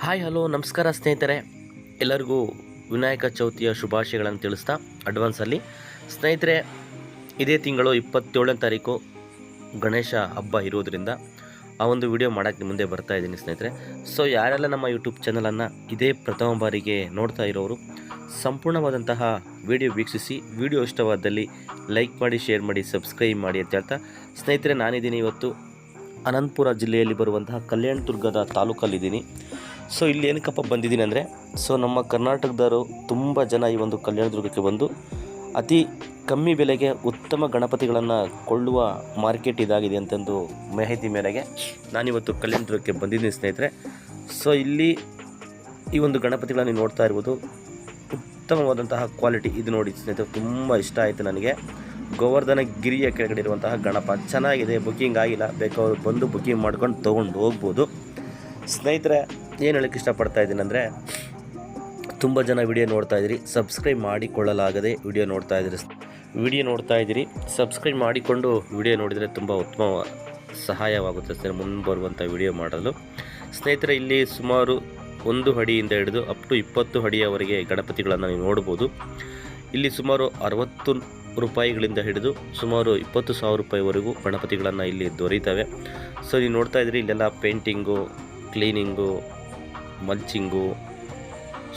Hi, hello, ನಮಸ್ಕಾರ ಸ್ನೇಹಿತರೆ. ಎಲ್ಲರಿಗೂ ವಿನಾಯಕ ಚೌತಿಯ ಶುಭಾಶಯಗಳನ್ನು ತಿಳಿಸ್ತಾ ಅಡ್ವಾನ್ಸಲ್ಲಿ. ಸ್ನೇಹಿತರೆ, ಇದೇ ತಿಂಗಳು ಇಪ್ಪತ್ತೇಳನೇ ತಾರೀಕು ಗಣೇಶ ಹಬ್ಬ ಇರೋದರಿಂದ ಆ ಒಂದು ವಿಡಿಯೋ ಮಾಡೋಕ್ಕೆ ಮುಂದೆ ಬರ್ತಾ ಇದ್ದೀನಿ ಸ್ನೇಹಿತರೆ. ಸೊ ಯಾರೆಲ್ಲ ನಮ್ಮ ಯೂಟ್ಯೂಬ್ ಚಾನಲನ್ನು ಇದೇ ಪ್ರಥಮ ಬಾರಿಗೆ ನೋಡ್ತಾ ಇರೋರು, ಸಂಪೂರ್ಣವಾದಂತಹ ವಿಡಿಯೋ ವೀಕ್ಷಿಸಿ, ವಿಡಿಯೋ ಇಷ್ಟವಾದಲ್ಲಿ ಲೈಕ್ ಮಾಡಿ ಶೇರ್ ಮಾಡಿ ಸಬ್ಸ್ಕ್ರೈಬ್ ಮಾಡಿ ಅಂತ ಹೇಳ್ತಾ, ಸ್ನೇಹಿತರೆ, ನಾನಿದ್ದೀನಿ ಇವತ್ತು ಅನಂತಪುರ ಜಿಲ್ಲೆಯಲ್ಲಿ ಬರುವಂತಹ ಕಲ್ಯಾಣ ದುರ್ಗದ ತಾಲೂಕಲ್ಲಿದ್ದೀನಿ. ಸೊ ಇಲ್ಲಿ ಏನಕ್ಕಪ್ಪ ಬಂದಿದ್ದೀನಿ ಅಂದರೆ ಸೊ ನಮ್ಮ ಕರ್ನಾಟಕದವರು ತುಂಬ ಜನ ಈ ಒಂದು ಕಲ್ಯಾಣ ದುರ್ಗಕ್ಕೆ ಬಂದು ಅತಿ ಕಮ್ಮಿ ಬೆಲೆಗೆ ಉತ್ತಮ ಗಣಪತಿಗಳನ್ನು ಕೊಳ್ಳುವ ಮಾರ್ಕೆಟ್ ಇದಾಗಿದೆ ಅಂತಂದು ಮಾಹಿತಿ ಮೇರೆಗೆ ನಾನಿವತ್ತು ಕಲ್ಯಾಣ ದುರ್ಗಕ್ಕೆ ಬಂದಿದ್ದೀನಿ ಸ್ನೇಹಿತರೆ. ಸೊ ಇಲ್ಲಿ ಈ ಒಂದು ಗಣಪತಿಗಳನ್ನು ನೋಡ್ತಾ ಇರ್ಬೋದು. ಉತ್ತಮವಾದಂತಹ ಕ್ವಾಲಿಟಿ ಇದು ನೋಡಿ ಸ್ನೇಹಿತರೆ, ತುಂಬ ಇಷ್ಟ ಆಯಿತು ನನಗೆ. ಗೋವರ್ಧನ ಗಿರಿಯ ಕೆಳಗಡೆ ಇರುವಂತಹ ಗಣಪ ಚೆನ್ನಾಗಿದೆ ಬುಕ್ಕಿಂಗ್ ಆಗಿಲ್ಲ, ಬೇಕಾದ್ರು ಬಂದು ಬುಕ್ಕಿಂಗ್ ಮಾಡ್ಕೊಂಡು ತೊಗೊಂಡು ಹೋಗ್ಬೋದು. ಸ್ನೇಹಿತರೆ ಏನು ಹೇಳೋಕ್ಕೆ ಇಷ್ಟಪಡ್ತಾ ಇದ್ದೀನಿ ಅಂದರೆ, ತುಂಬ ಜನ ವಿಡಿಯೋ ನೋಡ್ತಾ ಇದ್ದೀರಿ. ಸಬ್ಸ್ಕ್ರೈಬ್ ಮಾಡಿಕೊಳ್ಳಲಾಗದೆ ವಿಡಿಯೋ ನೋಡ್ತಾ ಇದ್ದೀರಿ. ವಿಡಿಯೋ ನೋಡ್ತಾ ಇದ್ದೀರಿ. ಸಬ್ಸ್ಕ್ರೈಬ್ ಮಾಡಿಕೊಂಡು ವಿಡಿಯೋ ನೋಡಿದರೆ ತುಂಬ ಉತ್ತಮ ಸಹಾಯವಾಗುತ್ತೆ ಸರ್ ಮುಂಬರುವಂಥ ವಿಡಿಯೋ ಮಾಡಲು. ಸ್ನೇಹಿತರೆ, ಇಲ್ಲಿ ಸುಮಾರು ಒಂದು ಅಡಿಯಿಂದ ಹಿಡಿದು ಅಪ್ ಟು ಇಪ್ಪತ್ತು ಅಡಿಯವರೆಗೆ ಗಣಪತಿಗಳನ್ನು ನೀವು ನೋಡ್ಬೋದು. ಇಲ್ಲಿ ಸುಮಾರು ಅರವತ್ತು ರೂಪಾಯಿಗಳಿಂದ ಹಿಡಿದು ಸುಮಾರು ಇಪ್ಪತ್ತು ಸಾವಿರ ರೂಪಾಯಿವರೆಗೂ ಗಣಪತಿಗಳನ್ನು ಇಲ್ಲಿ ದೊರೀತವೆ. ಸೊ ನೀವು ನೋಡ್ತಾ ಇದ್ರಿ ಇಲ್ಲೆಲ್ಲ ಪೇಂಟಿಂಗು ಕ್ಲೀನಿಂಗು ಮಲ್ಚಿಂಗು,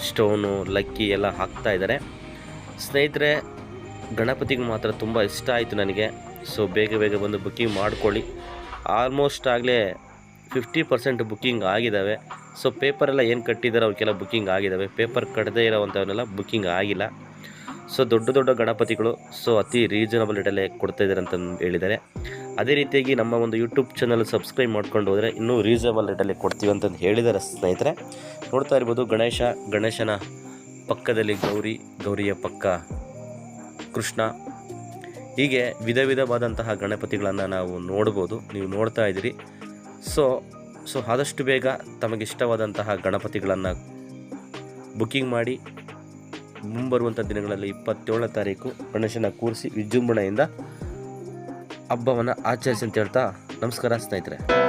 ಸ್ಟೋನು, ಲಕ್ಕಿ ಎಲ್ಲ ಹಾಕ್ತಾ ಇದ್ದಾರೆ. ಸ್ನೇಹಿತರೆ, ಗಣಪತಿಗೆ ಮಾತ್ರ ತುಂಬ ಇಷ್ಟ ಆಯಿತು ನನಗೆ. ಸೊ, ಬೇಗ ಬೇಗ ಬಂದು ಬುಕ್ಕಿಂಗ್ ಮಾಡ್ಕೊಳ್ಳಿ. ಆಲ್ಮೋಸ್ಟ್ ಆಗಲೇ ಫಿಫ್ಟಿ ಪರ್ಸೆಂಟ್ ಬುಕ್ಕಿಂಗ್ ಆಗಿದ್ದಾವೆ. ಸೊ ಪೇಪರೆಲ್ಲ ಏನು ಕಟ್ಟಿದ್ದಾರೆ ಅವಕ್ಕೆಲ್ಲ ಬುಕ್ಕಿಂಗ್ ಆಗಿದ್ದಾವೆ. ಪೇಪರ್ ಕಟ್ಟದೇ ಇರೋವಂಥವನ್ನೆಲ್ಲ ಬುಕ್ಕಿಂಗ್ ಆಗಿಲ್ಲ. ಸೊ ದೊಡ್ಡ ದೊಡ್ಡ ಗಣಪತಿಗಳು ಸೊ ಅತಿ ರೀಸನಬಲ್ ರೇಟಲ್ಲೇ ಕೊಡ್ತಾ ಇದ್ದಾರೆ ಅಂತ ಹೇಳಿದ್ದಾರೆ. ಅದೇ ರೀತಿಯಾಗಿ ನಮ್ಮ ಒಂದು ಯೂಟ್ಯೂಬ್ ಚಾನಲ್ ಸಬ್ಸ್ಕ್ರೈಬ್ ಮಾಡ್ಕೊಂಡು ಹೋದರೆ ಇನ್ನೂ ರೀಸನಬಲ್ ರೇಟಲ್ಲಿ ಕೊಡ್ತೀವಿ ಅಂತಂದು ಹೇಳಿದ್ದಾರೆ ಸ್ನೇಹಿತರೆ. ನೋಡ್ತಾ ಇರ್ಬೋದು ಗಣೇಶ, ಗಣೇಶನ ಪಕ್ಕದಲ್ಲಿ ಗೌರಿ, ಗೌರಿಯ ಪಕ್ಕ ಕೃಷ್ಣ. ಹೀಗೆ ವಿಧ ವಿಧವಾದಂತಹ ಗಣಪತಿಗಳನ್ನು ನಾವು ನೋಡ್ಬೋದು, ನೀವು ನೋಡ್ತಾ ಇದ್ದೀರಿ. ಸೊ ಸೊ ಆದಷ್ಟು ಬೇಗ ತಮಗಿಷ್ಟವಾದಂತಹ ಗಣಪತಿಗಳನ್ನು ಬುಕ್ಕಿಂಗ್ ಮಾಡಿ ಮುಂಬರುವಂಥ ದಿನಗಳಲ್ಲಿ ಇಪ್ಪತ್ತೇಳನೇ ತಾರೀಕು ಗಣೇಶನ ಕೂರಿಸಿ ವಿಜೃಂಭಣೆಯಿಂದ ಹಬ್ಬವನ್ನು ಆಚರಿಸಿ ಅಂತ ಹೇಳ್ತಾ ನಮಸ್ಕಾರ ಸ್ನೇಹಿತರೆ.